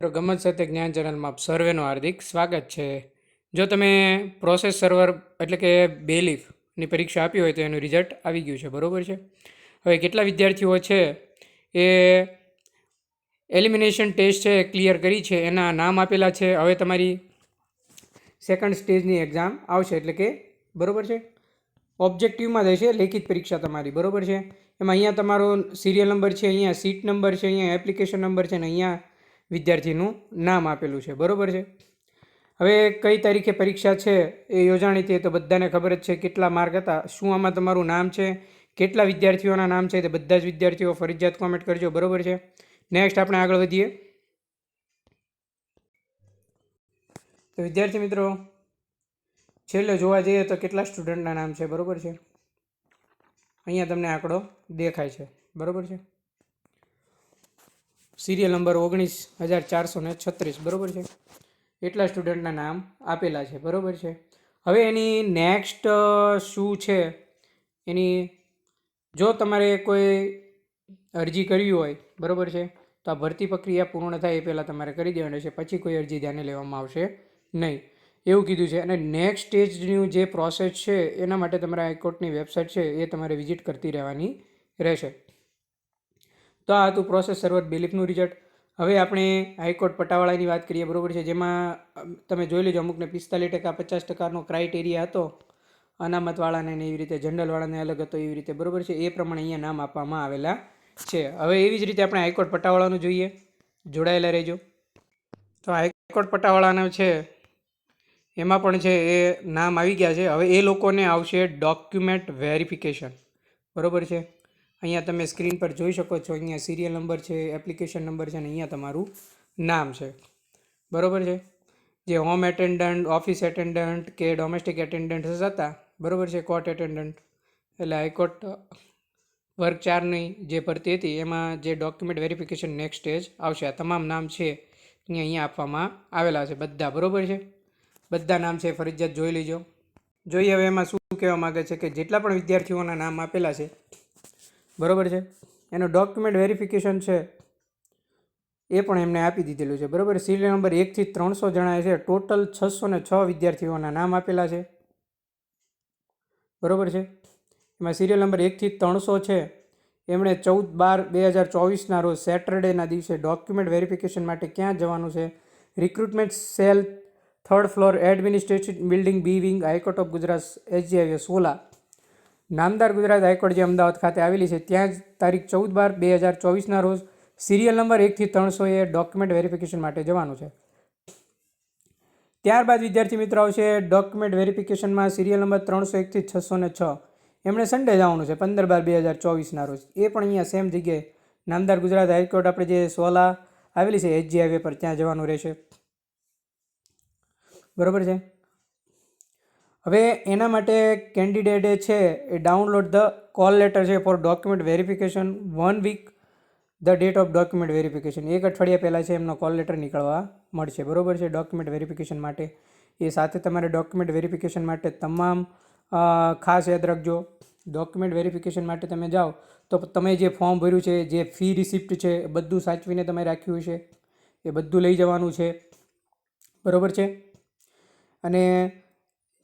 મિત્રો, ગમત સાથે જ્ઞાન ચેનલમાં આપ સર્વેનું હાર્દિક સ્વાગત છે. જો તમે પ્રોસેસ સર્વર એટલે કે બેલીફની પરીક્ષા આપી હોય તો એનું રિઝલ્ટ આવી ગયું છે, બરોબર છે? હવે કેટલા વિદ્યાર્થીઓ છે એ એલિમિનેશન ટેસ્ટ છે ક્લિયર કરી છે, એના નામ આપેલા છે. હવે તમારી સેકન્ડ સ્ટેજની એક્ઝામ આવશે એટલે કે, બરોબર છે? ઓબ્જેક્ટિવમાં રહેશે લેખિત પરીક્ષા તમારી, બરોબર છે? એમાં અહીંયા તમારો સિરિયલ નંબર છે, અહીંયા સીટ નંબર છે, અહીંયા એપ્લિકેશન નંબર છે ને અહીંયા વિદ્યાર્થીનું નામ આપેલું છે. બરાબર છે? હવે કઈ તારીખે પરીક્ષા છે એ યોજાણી હતી તો બધાને ખબર જ છે કેટલા માર્ક હતા, શું આમાં તમારું નામ છે, કેટલા વિદ્યાર્થીઓના નામ છે તે બધા જ વિદ્યાર્થીઓ ફરજિયાત કોમેન્ટ કરજો. બરાબર છે? નેક્સ્ટ આપણે આગળ વધીએ. તો વિદ્યાર્થી મિત્રો, છેલ્લે જોવા જઈએ તો કેટલા સ્ટુડન્ટના નામ છે? બરાબર છે? અહીંયા તમને આંકડો દેખાય છે. બરાબર છે? સિરિયલ નંબર ઓગણીસ હજાર ચારસો ને છત્રીસ. બરાબર છે? એટલા સ્ટુડન્ટના નામ આપેલા છે. બરાબર છે? હવે એની નેક્સ્ટ શું છે? એની, જો તમારે કોઈ અરજી કરવી હોય, બરાબર છે? તો આ ભરતી પ્રક્રિયા પૂર્ણ થાય એ પહેલાં તમારે કરી દેવાની છે. પછી કોઈ અરજી ધ્યાને લેવામાં આવશે નહીં. એવું કીધું છે. અને નેક્સ્ટ સ્ટેજનું જે પ્રોસેસ છે, એના માટે તમારા હાઈકોર્ટની વેબસાઇટ છે, એ તમારે વિઝિટ કરતી રહેવાની રહેશે. તો આ હતું પ્રોસેસ સર્વર બિલીફનું રિઝલ્ટ હવે આપણે હાઈકોર્ટ પટાવાળાની વાત કરીએ, બરાબર છે? જેમાં તમે જોઈ લેજો, અમુકને પિસ્તાલીસ ટકા, પચાસ ટકાનો ક્રાઇટેરિયા હતો. અનામતવાળાને એવી રીતે, જનરલવાળાને અલગ હતો, એવી રીતે, બરાબર છે? એ પ્રમાણે અહીંયા નામ આપવામાં આવેલા છે. હવે એવી જ રીતે આપણે હાઈકોર્ટ પટાવાળાનું જોઈએ. જોડાયેલા રહેજો. તો હાઈકોર્ટ પટાવાળાનો છે, એમાં પણ છે, એ નામ આવી ગયા છે. હવે એ લોકોને આવશે ડોક્યુમેન્ટ વેરિફિકેશન બરાબર છે? અહીંયા તમે સ્ક્રીન પર જોઈ શકો છો, અહીંયા સિરિયલ નંબર છે એપ્લિકેશન નંબર છે અને અહીંયા તમારું નામ છે. બરોબર છે? જે હોમ એટેન્ડન્ટ ઓફિસ એટેન્ડન્ટ કે ડોમેસ્ટિક એટેન્ડન્ટ હતા, બરોબર છે? કોર્ટ એટેન્ડન્ટ એટલે હાઈકોર્ટ વર્ગ ચારની જે ભરતી હતી, એમાં જે ડોક્યુમેન્ટ વેરિફિકેશન નેક્સ્ટ સ્ટેજ આવશે, આ તમામ નામ છે, અહીંયા અહીંયા આપવામાં આવેલા છે બધા, બરોબર છે? બધા નામ છે, ફરજિયાત જોઈ લેજો. જોઈએ હવે એમાં શું કહેવા માગે છે કે જેટલા પણ વિદ્યાર્થીઓના નામ આપેલા છે બરોબર છે? એનું ડોક્યુમેન્ટ વેરિફિકેશન છે, એ પણ એમને આપી દીધેલું છે. બરાબર? સિરિયલ નંબર એકથી ત્રણસો જણાએ છે. ટોટલ છસો ને છ વિદ્યાર્થીઓના નામ આપેલા છે. બરોબર છે? એમાં સિરિયલ નંબર એકથી ત્રણસો છે. એમણે ચૌદ બાર બે હજાર ચોવીસના રોજ સેટરડેના દિવસે ડોક્યુમેન્ટ વેરિફિકેશન માટે ક્યાં જવાનું છે? Recruitment cell third floor administration building B wing high court of Gujarat SGIA Sola નામદાર ગુજરાત હાઈકોર્ટ જે અમદાવાદ ખાતે આવેલી છે, ત્યાં જ તારીખ ચૌદ બાર બે હજાર ચોવીસના રોજ સિરિયલ નંબર એકથી ત્રણસો એ ડોક્યુમેન્ટ વેરિફિકેશન માટે જવાનું છે. ત્યારબાદ વિદ્યાર્થી મિત્રો આવશે ડોક્યુમેન્ટ વેરિફિકેશનમાં સિરિયલ નંબર ત્રણસો એકથી છસો ને છ. એમણે સન્ડે જવાનું છે, પંદર બાર બે હજાર ચોવીસના રોજ. એ પણ અહીંયા સેમ જગ્યાએ નામદાર ગુજરાત હાઈકોર્ટ આપણે જે સોલા આવેલી છે, એચજી હાઈવે પર, ત્યાં જવાનું રહેશે. બરાબર છે? હવે એના માટે કેન્ડિડેટે છે, એ ડાઉનલોડ ધ કોલ લેટર છે for document verification one week the date of document verification એક અઠવાડિયા પહેલાં છે એમનો કોલ લેટર નીકળવા મળશે. બરોબર છે? ડોક્યુમેન્ટ વેરિફિકેશન માટે. એ સાથે તમારે ડોક્યુમેન્ટ વેરિફિકેશન માટે તમામ ખાસ યાદ રાખજો. ડોક્યુમેન્ટ વેરિફિકેશન માટે તમે જાઓ તો તમે જે ફોર્મ ભર્યું છે, જે ફી રિસિપ્ટ છે, એ બધું સાચવીને તમે રાખ્યું છે એ બધું લઈ જવાનું છે. બરોબર છે? અને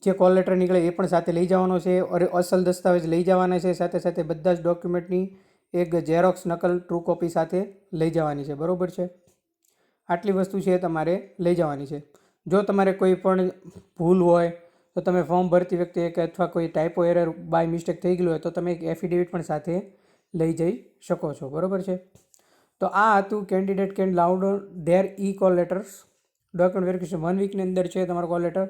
જે કોલ લેટર નીકળે એ પણ સાથે લઈ જવાનો છે અરે અસલ દસ્તાવેજ લઈ જવાના છે. સાથે સાથે બધા જ ડોક્યુમેન્ટની એક ઝેરોક્સ નકલ ટ્રુ કોપી સાથે લઈ જવાની છે. બરોબર છે? આટલી વસ્તુ છે તમારે લઈ જવાની છે. જો તમારે કોઈ પણ ભૂલ હોય, તો તમે ફોર્મ ભરતી વખતે એક અથવા કોઈ ટાઈપો એરર બાય મિસ્ટેક થઈ ગયેલું હોય, તો તમે એક એફિડેવિટ પણ સાથે લઈ જઈ શકો છો. બરાબર છે? તો આ હતું candidate can load their e call letters document verification one વીકની અંદર છે તમારો કોલ લેટર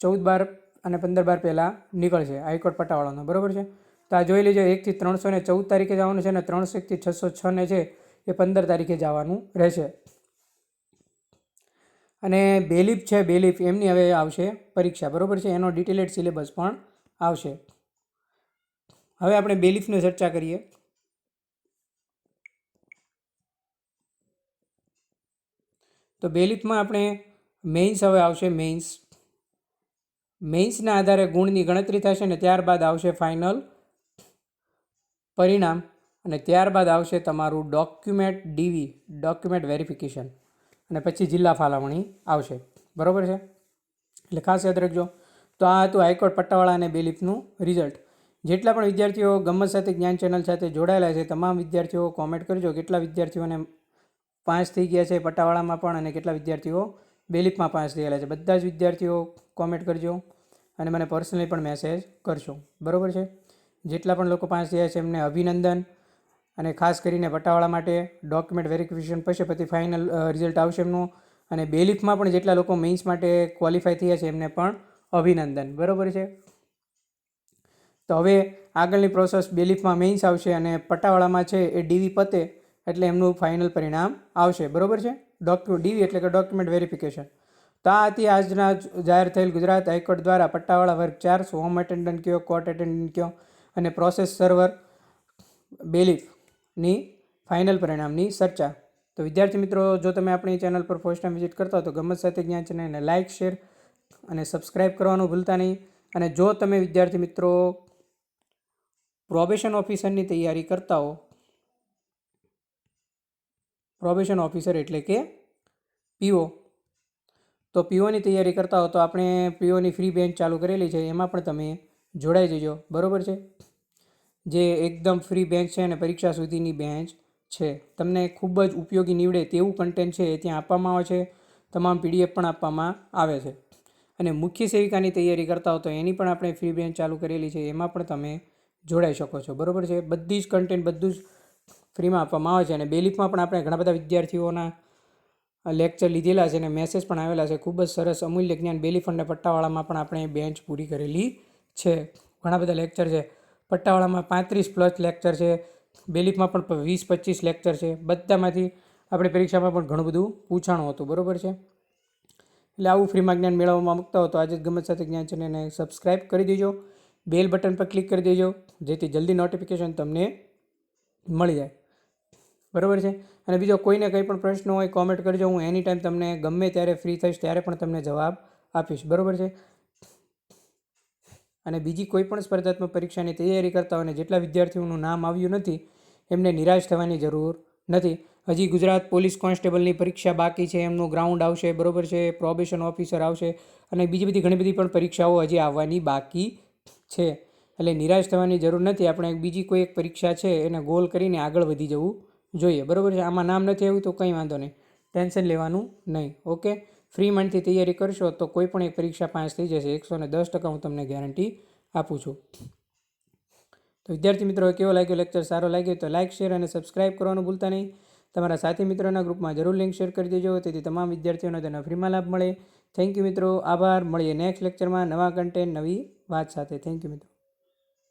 ચૌદ બાર અને પંદર બાર પહેલાં નીકળશે હાઈકોર્ટ પટાવાળાનો. બરાબર છે? તો આ જોઈ લેજો એકથી ત્રણસો ને ચૌદ તારીખે જવાનું છે અને ત્રણસો એકથી છસો છ ને છે એ પંદર તારીખે જવાનું રહેશે. અને બેલીફ છે, બેલીફ એમની હવે આવશે પરીક્ષા. બરાબર છે? એનો ડિટેલેડ સિલેબસ પણ આવશે. હવે આપણે બેલીફની ચર્ચા કરીએ. તો બેલીફમાં આપણે મેઇન્સ હવે આવશે, મેઇન્સ. મેઇન્સના આધારે ગુણની ગણતરી થશે ને ત્યારબાદ આવશે ફાઇનલ પરિણામ અને ત્યારબાદ આવશે તમારું ડોક્યુમેન્ટ ડીવી, ડોક્યુમેન્ટ વેરિફિકેશન. અને પછી જિલ્લા ફાળવણી આવશે. બરાબર છે? એટલે ખાસ યાદ રાખજો. તો આ હતું હાઈકોર્ટ પટ્ટાવાળા અને બેલીફનું રિઝલ્ટ. જેટલા પણ વિદ્યાર્થીઓ ગમત સાથે જ્ઞાન ચેનલ સાથે જોડાયેલા છે, તમામ વિદ્યાર્થીઓ કોમેન્ટ કરજો કેટલા વિદ્યાર્થીઓને પાસ થઈ ગયા છે પટ્ટાવાળામાં પણ અને કેટલા વિદ્યાર્થીઓ બેલીફમાં પાસ ગયેલા છે. બધા જ વિદ્યાર્થીઓ કોમેન્ટ કરજો. અને મને પર્સનલી પણ મેસેજ કરશો. બરાબર છે? જેટલા પણ લોકો પાસે થયા છે એમને અભિનંદન અને ખાસ કરીને પટાવાળા માટે ડોક્યુમેન્ટ વેરિફિકેશન પછી પછી ફાઇનલ રિઝલ્ટ આવશે એમનું. અને બેલીફમાં પણ જેટલા લોકો મેઇન્સ માટે ક્વોલિફાય થયા છે એમને પણ અભિનંદન. બરાબર છે? તો હવે આગળની પ્રોસેસ બેલીફમાં મેઇન્સ આવશે અને પટાવાળામાં છે એ ડીવી પતે એટલે એમનું ફાઇનલ પરિણામ આવશે. બરાબર છે? ડોક્યુ ડીવી એટલે કે ડોક્યુમેન્ટ વેરિફિકેશન તો હતી આજના જાહેર થયેલ ગુજરાત હાઈકોર્ટ દ્વારા પટ્ટાવાળા વર્ગ ચાર હોમ એટેન્ડન્ટ કયો કોર્ટ એટેન્ડન્ટ કયો અને પ્રોસેસ સર્વર બેલીફની ફાઇનલ પરિણામની ચર્ચા. તો વિદ્યાર્થી મિત્રો, જો તમે આપણી ચેનલ પર ફર્સ્ટ ટાઈમ વિઝિટ કરતા હો તો ગમત સાથે જ્ઞાન ચેનલને લાઇક શેર અને સબસ્ક્રાઇબ કરવાનું ભૂલતા નહીં. અને જો તમે વિદ્યાર્થી મિત્રો પ્રોબેશન ઓફિસરની તૈયારી કરતા હો પ્રોબેશન ઓફિસર એટલે કે પીઓ તો પીઓની તૈયારી કરતા હો તો આપણે પીઓની ફ્રી બેન્ચ ચાલુ કરેલી છે, એમાં પણ તમે જોડાઈ જજો. બરાબર છે? જે એકદમ ફ્રી બેન્ચ છે અને પરીક્ષા સુધીની બેન્ચ છે. તમને ખૂબ જ ઉપયોગી નીવડે તેવું કન્ટેન્ટ છે એ ત્યાં આપવામાં આવે છે. તમામ પીડીએફ પણ આપવામાં આવે છે. અને મુખ્ય સેવિકાની તૈયારી કરતા હો તો એની પણ આપણે ફ્રી બેન્ચ ચાલુ કરેલી છે, એમાં પણ તમે જોડાઈ શકો છો. બરાબર છે? બધી જ કન્ટેન્ટ બધું જ ફ્રીમાં આપવામાં આવે છે અને બેલીફમાં પણ આપણે ઘણા બધા વિદ્યાર્થીઓના લેક્ચર લીધેલા છે અને મેસેજ પણ આવેલા છે. ખૂબ જ સરસ અમૂલ્ય જ્ઞાન બેલીફ અને પટ્ટાવાળામાં પણ આપણે બેન્ચ પૂરી કરેલી છે. ઘણા બધા લેક્ચર છે. પટ્ટાવાળામાં પાંત્રીસ પ્લસ લેક્ચર છે. બેલીફમાં પણ વીસ, પચીસ લેક્ચર છે. બધામાંથી આપણે પરીક્ષામાં પણ ઘણું બધું પૂછાણું હતું. બરાબર છે? એટલે આવું ફ્રીમાં જ્ઞાન મેળવવામાં મૂકતા હો તો આજે જ ગમત સાથે જ્ઞાન ચેનલને સબસ્ક્રાઈબ કરી દેજો. બેલ બટન પર ક્લિક કરી દેજો. જેથી જલ્દી નોટિફિકેશન તમને મળી જાય. બરાબર છે? અને બીજો કોઈને કંઈ પણ પ્રશ્ન હોય કોમેન્ટ કરજો. હું એની ટાઈમ તમને ગમે ત્યારે ફ્રી થઈશ, ત્યારે પણ તમને જવાબ આપીશ. બરાબર છે? અને બીજી કોઈ પણ સ્પર્ધાત્મક પરીક્ષાની તૈયારી કરતા હોય અને જેટલા વિદ્યાર્થીઓનું નામ આવ્યું નથી, એમને નિરાશ થવાની જરૂર નથી. હજી ગુજરાત પોલીસ કોન્સ્ટેબલની પરીક્ષા બાકી છે, એમનું ગ્રાઉન્ડ આવશે, બરાબર છે? પ્રોબેશન ઓફિસર આવશે અને બીજી બધી ઘણી બધી પણ પરીક્ષાઓ હજી આવવાની બાકી છે. એટલે નિરાશ થવાની જરૂર નથી. આપણે બીજી કોઈ એક પરીક્ષા છે, એને ગોલ કરીને આગળ વધી જવું જોઈએ. બરાબર છે? આમાં નામ નથી આવ્યું તો કંઈ વાંધો નહીં. ટેન્શન લેવાનું નહીં. ઓકે ફ્રી માઇન્ડથી તૈયારી કરશો તો કોઈ પણ એક પરીક્ષા પાસ થઈ જશે. એકસો ને દસ ટકા હું તમને ગેરંટી આપું છું. તો વિદ્યાર્થી મિત્રો, કેવો લાગ્યો લેક્ચર સારો લાગ્યો તો લાઇક શેર અને સબસ્ક્રાઇબ કરવાનું ભૂલતા નહીં. તમારા સાથી મિત્રોના ગ્રુપમાં જરૂર લિંક શેર કરી દેજો. તેથી તમામ વિદ્યાર્થીઓને તેનો ફ્રીમાં લાભ મળે. થેન્ક યુ મિત્રો. આભાર. મળીએ નેક્સ્ટ લેક્ચરમાં નવા કન્ટેન્ટ નવી વાત સાથે. થેન્ક યુ મિત્રો.